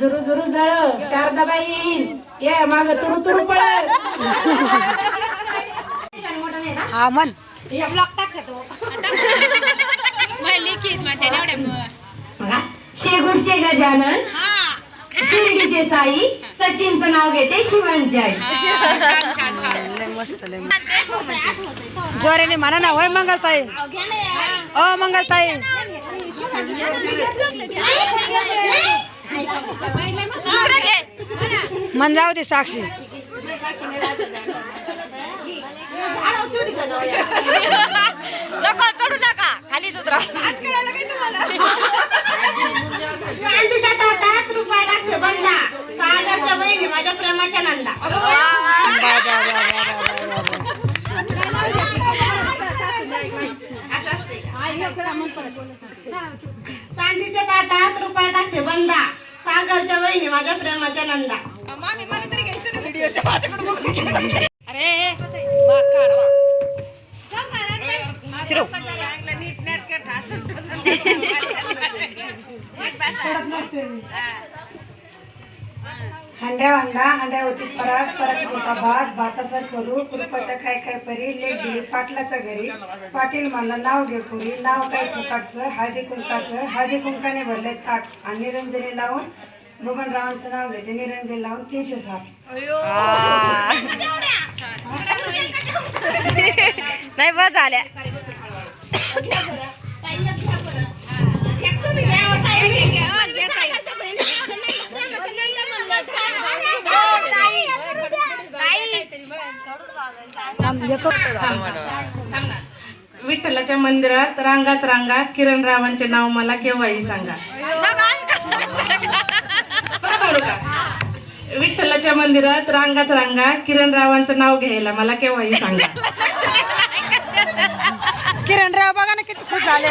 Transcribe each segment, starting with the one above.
जुरू जुरू जळ शारदाबाई. ये माग तुरु तुरु पळ. हा मन बघा, शेगुरचे गजानन शिर्डीचे साई सचिनचं नाव घेते शिवांची आई जोराने म्हणा ना होय मंगलताई. ओ मंगलताई. मन जाऊ दे साक्षी. नको चढू नका. खालीच उतरा चांदीच्या ताटात रुपया टाकते बंदा. सागरच्या बहिणी माझ्या प्रेमाच्या नंदा. अरे हंड्या वांडा हंड्या होती परत परत होता भात भाताचा करू कुरुपाच्या काय काय परी लेट दिली पाटलाच्या घरी. पाटील म्हणलं नाव घे पुरी नाव काय फुकाटचं हळदी कुंकाचं हळदी कुंकाने भरले ताट. आणि निरंजनी लावून बबनरावांचं नाव घेते निरंजनी लावून तीनशे साठ नाही बस झाल्या. हे. विठ्ठलाच्या मंदिरात रांगात रांगात किरण रावांचे नाव मला केव्हाही सांगा? का? विठ्ठलाच्या मंदिरात रांगात रांगात किरण रावांचं नाव घ्यायला. मला केव्हाही सांगा? किरण राव बघा ना किती खुश झाले.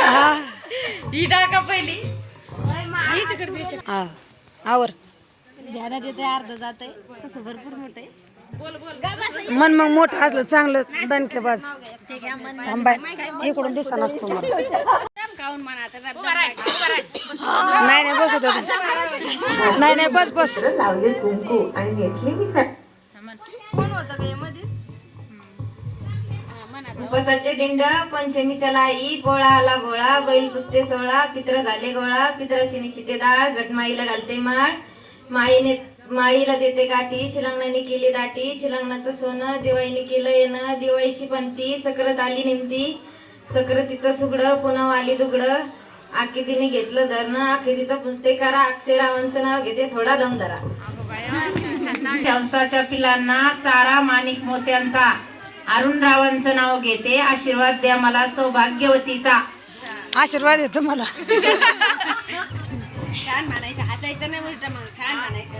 हा. ही टाका पहिली हा. आवर. ध्यानात येते अर्ध जात आहे तसं भरपूर मोठं आहे. मन मग मोठं असलं चांगलं दणकेबाज थांबाय. इकडून दिसा नसतो मला. नाही नाही बसू दे नाही नाही बस बस. लावले कुंकू आणि घेतली मी उपसाचे दिंड पंचमीच्या लाई पोळा आला गोळा बैल पुसते सोळा पित्र झाले गोळा पित्राची निशिते डाळ घटमाईला घालते माळ. माईने माळीला देते गाठी शिलंगणाने केली दाटी शिलंगणाचं सोनं दिवाळीने केलं येणं दिवाळीची पंती सकरत आली निमती. सकरतीचं सुगडं पुन्हा आली दुगडं. आकितीने घेतलं धरणं आखिरीचं पुसते करा. अक्षरावांचं नाव घेते थोडा दम धरा. कंसाच्या पिलांना चारा माणिक मोत्यांचा. अरुण रावांचं नाव घेते आशीर्वाद द्या मला सौभाग्यवतीचा. आशीर्वाद येतो मला. छान म्हणायचं हसायचं नाही उलट मग छान म्हणायचं.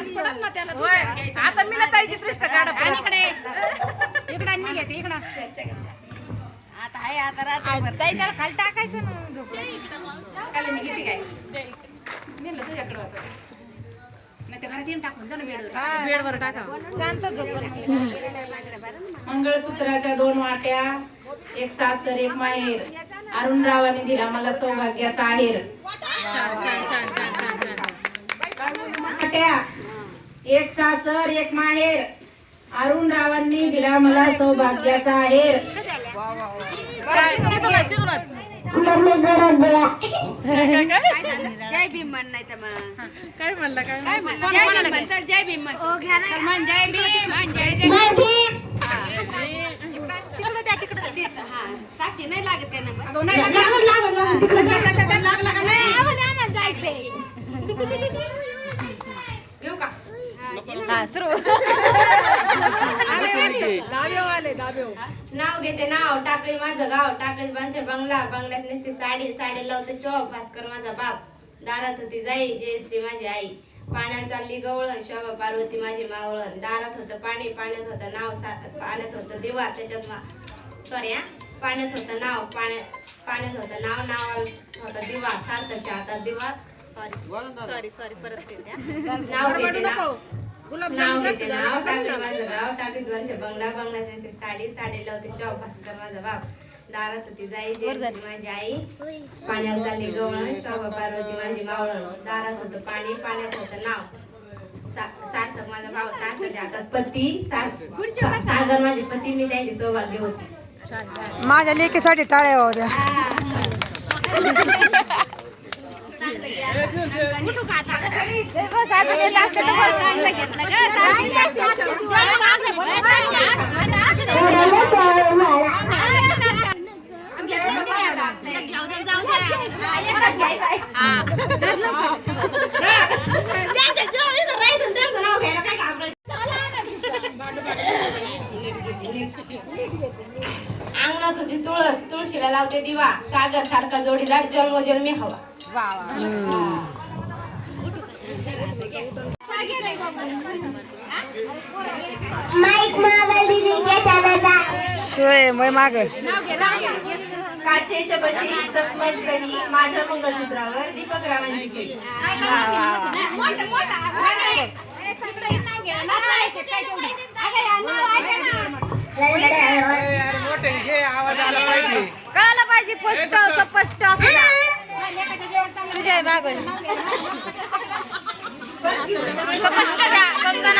आता मी ना ताईची पृष्ठ काढा आणि इकडे. इकडे मी घेते इकडं. आता आहे आता राहते ताई त्याला खाली टाकायचं ना झोपलं. खाली मी घेते काय? हा, बेडवर टाका. शांत झोपलं मंगळसूत्राच्या दोन वाट्या एक सासर एक माहेर. अरुण रावाने दिला मला सौभाग्याचा आहेर. वाट्या. एक सासर एक माहेर. अरुण रावांनी दिला मला सौभाग्याचा आहेर. जय भीम म्हण नाही तर मग. काय म्हणलं काय म्हणलं? जय भीम म्हण. तर जय भीम. म्हण जय भीम जय जय भीम. तिकडे द्या तिकडे द्या. हा साक्षी नाही लागत काय नंबर लागला का नाही हा सुरू नाव घेते नाव टाकळी माझं गाव टाकळी बांधते बंगला बंगल्यात नसते साडी साडी लावते चॉप भास्कर माझा बाप. दारात होती जाई जयश्री माझी आई. पाण्यात चालली गवळण शोभा पार्वती माझी मावळण. दारात होतं पाणी पाण्यात होतं नाव पाण्यात होतं दिवा त्याच्यात मा सॉरी हा. पाण्यात होतं नाव पाण्यात पाण्यात होतं नाव नाव होतं दिवा सार्थकच्या हातात दिवा नाव घेते नाव नाव घेते नाव. बंगला साडी भास्कर माझा बाप. दारात होती जाई जयश्री माझी आई. पाण्यावर चालली गवळण शोभा पार्वती माझी मावळण. दारात होतं पाणी पाण्यात होतं नाव. सा- सार्थक माझा भाव सार्थक हातात पती सार- सागर माझे पती मी त्यांची सौभाग्य होती. माझ्या लेकीसाठी टाळ्या होत्या. अंगणात होती तुळस तुळशीला लावते दिवा. सागर सारखा जोडीदार जन्मोजन्मी हवा. सोय मै माग. काचेच्या बशी चकमक करी माझ्या मंगळसूत्रावर दीपक रावांची सही. कळायला पाहिजे स्पष्ट स्पष्ट तुझ्या माग. काचेच्या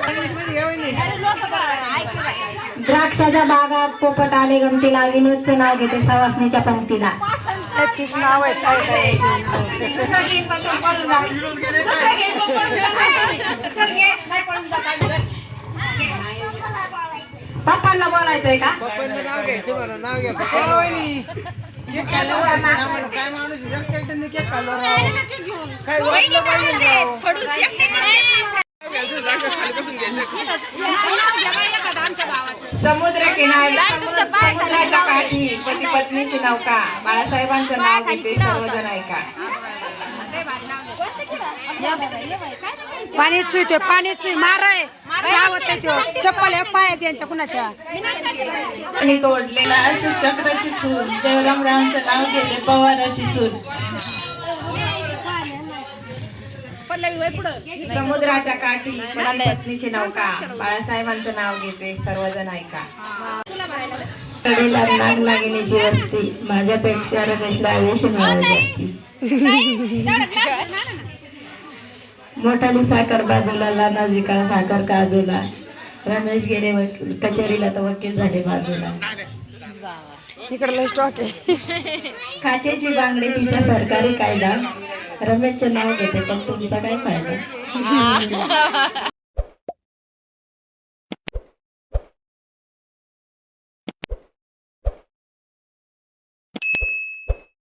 द्राक्षाच्या बागात पोपट आले गमतीला विनोदचे नाव घेते सवासणीच्या पंक्तीला. नाव काय काय. पप्पांना बोलायचंय का? नाव घ्यायचं म्हणून नाव घ्या केक आम्हाला काय माणूस केक काय समुद्र किनारी समुद्राच्या काठी पती पत्नीची नौका. बाळासाहेबांचं नाव घेते सर्वजण ऐका. पाणीच चुई माराय. आवत नाही त्यो चप्पल हे पाय त्यांच्या कुणाच्या? आणि तोडलेला चक्राची सून. देवरामरावांचं नाव घेते पवाराची सून. समुद्राच्या काठी पती पत्नीची नौका. बाळासाहेबांचं नाव घेते सर्वजण ऐका. कडेला नाग नागिनीची वस्ती माझ्यापेक्षा रमेशला आयुष्य मिळाली मोठाली साखर बाजूला साखर काजूला. रमेश गेले वकील कचेरीला तर वकील झाले बाजूला. इकडे लय स्टॉक आहे. खात्याची बांगडी तिचा सरकारी कायदा. रमेशचं नाव घेते पण तुमचा काय फायदा